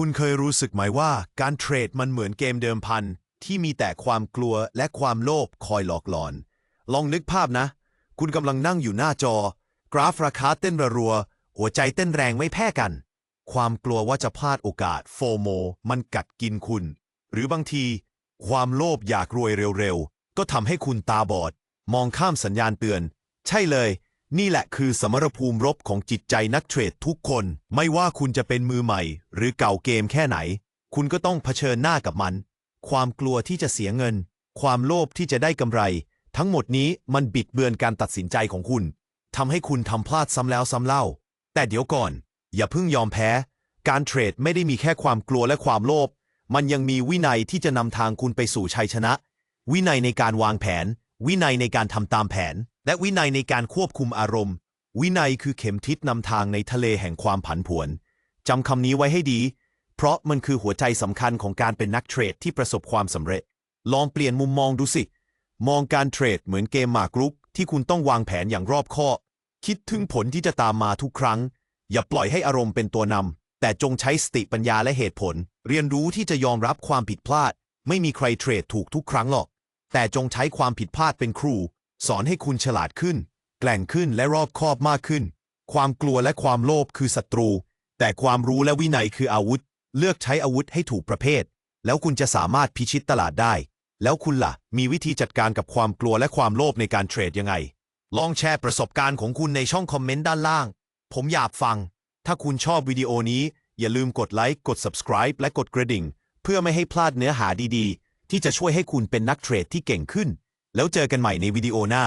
คุณเคยรู้สึกไหมว่าการเทรดมันเหมือนเกมเดิมพัน ที่มีแต่ความกลัวและความโลภคอยหลอกหลอน ลองนึกภาพนะ คุณกำลังนั่งอยู่หน้าจอ กราฟราคาเต้นรัว หัวใจเต้นแรงไม่แพ้กัน ความกลัวว่าจะพลาดโอกาสโฟโมมันกัดกินคุณ หรือบางที ความโลภอยากรวยเร็วๆ ก็ทำให้คุณตาบอด มองข้ามสัญญาณเตือน ใช่เลย นี่แหละคือสมรภูมิรบของจิตใจนักเทรดทุกคน ไม่ว่าคุณจะเป็นมือใหม่ หรือเก่าเกมแค่ไหน คุณก็ต้องเผชิญหน้ากับมัน ความกลัวที่จะเสียเงิน ความโลภที่จะได้กำไร ทั้งหมดนี้มันบิดเบือนการตัดสินใจของคุณทำให้คุณทำพลาดซ้ำแล้วซ้ำเล่า แต่เดี๋ยวก่อน อย่าเพิ่งยอมแพ้ การเทรดไม่ได้มีแค่ความกลัวและความโลภมันยังมีวินัยที่จะนำทางคุณไปสู่ชัยชนะ วินัยในการวางแผน วินัยในการทำตามแผน และวินัยในการควบคุมอารมณ์ วินัยคือเข็มทิศนำทางในทะเลแห่งความผันผวนจำคำนี้ไว้ให้ดี เพราะมันคือหัวใจสำคัญของการเป็นนักเทรดที่ประสบความสำเร็จ ลองเปลี่ยนมุมมองดูสิ มองการเทรดเหมือนเกมหมากรุก ที่คุณต้องวางแผนอย่างรอบคอบ คิดถึงผลที่จะตามมาทุกครั้ง อย่าปล่อยให้อารมณ์เป็นตัวนำแต่จงใช้สติปัญญาและเหตุผล เรียนรู้ที่จะยอมรับความผิดพลาด ไม่มีใครเทรดถูกทุกครั้งหรอก แต่จงใช้ความผิดพลาดเป็นครู สอนให้คุณฉลาดขึ้น แกล่งขึ้นและรอบคอบมากขึ้น ความกลัวและความโลภคือศัตรู แต่ความรู้และวินัยคืออาวุธ เลือกใช้อาวุธให้ถูกประเภท แล้วคุณจะสามารถพิชิตตลาดได้ แล้วคุณล่ะ มีวิธีจัดการกับความกลัวและความโลภในการเทรดยังไง ลองแชร์ประสบการณ์ของคุณในช่องคอมเมนต์ด้านล่าง ผมอยากฟัง ถ้าคุณชอบวิดีโอนี้ อย่าลืมกดไลค์กด subscribe และกดกระดิ่ง เพื่อไม่ให้พลาดเนื้อหาดีๆ ที่จะช่วยให้คุณเป็นนักเทรดที่เก่งขึ้น แล้วเจอกันใหม่ในวิดีโอหน้า